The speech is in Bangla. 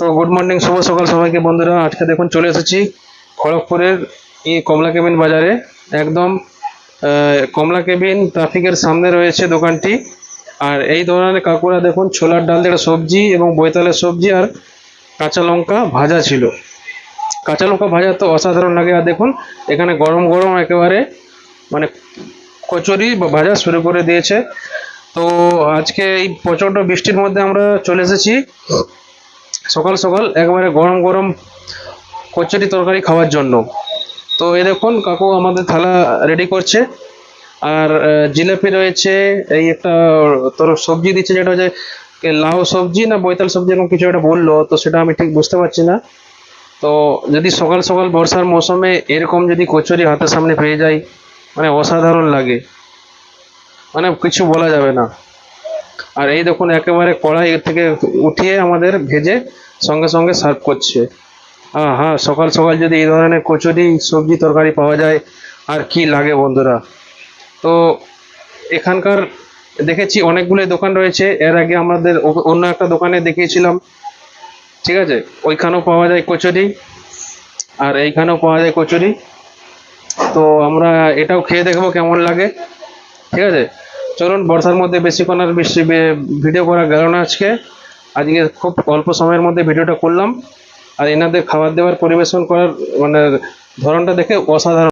তো গুড মর্নিং শুভ সকাল সবাইকে বন্ধুরা। আজকে দেখুন চলে এসেছি খড়গপুরের এই কমলা কেবিন বাজারে। একদম কমলা কেবিন ট্রাফিকের সামনে রয়েছে দোকানটি। আর এই দোকানে কাকুরা দেখুন, ছোলার ডাল দিয়ে সবজি এবং বৈতালের সবজি আর কাঁচা লঙ্কা ভাজা ছিল। কাঁচা লঙ্কা ভাজা তো অসাধারণ লাগে। আর দেখুন, এখানে গরম গরম একেবারে মানে কচুরি বা ভাজা শুরু করে দিয়েছে। তো আজকে এই প্রচণ্ড বৃষ্টির মধ্যে আমরা চলে এসেছি। সকাল সকাল একবারে গরম গরম কচুরি তরকারি খাওয়ার জন্য। তো এই দেখুন কাকু আমাদের থালা রেডি করছে। আর জিলাপি রয়েছে এই একটা তোর সবজি দিচ্ছে যেটা হচ্ছে এ, লাউ সবজি না বৈতাল সবজি এরকম কিছু একটা বলল তো সেটা আমি ঠিক বুঝতে পারছি না। তো যদি সকাল সকাল বর্ষার মৌসুমে এরকম যদি কচুরি হাতের সামনে পেয়ে যাই মানে অসাধারণ লাগে। মানে কিছু বলা যাবে না। আর এই দেখুন, একেবারে কড়াই থেকে উঠিয়ে আমাদের ভেজে সঙ্গে সঙ্গে সার্ভ করছে। হ্যাঁ হ্যাঁ সকাল সকাল যদি এই ধরনের কচুরি, সবজি তরকারি পাওয়া যায়, আর কি লাগে বন্ধুরা? তো এখানকার দেখেছি অনেকগুলো দোকান রয়েছে। এর আগে আমাদের অন্য একটা দোকানে দেখিয়েছিলাম। ঠিক আছে? ওইখানেও পাওয়া যায় কচুরি, আর এইখানেও পাওয়া যায় কচুরি। তো আমরা এটাও খেয়ে দেখব কেমন লাগে। ঠিক আছে? চলুন, বর্ষার মধ্যে বেশিক্ষণ আর বেশি ভিডিও করা গেল না আজকে। আজকে খুব অল্প সময়ের মধ্যে ভিডিওটা করলাম। আর এনাদের খাবার দাবার পরিবেশন করার মানে ধরনটা দেখে অসাধারণ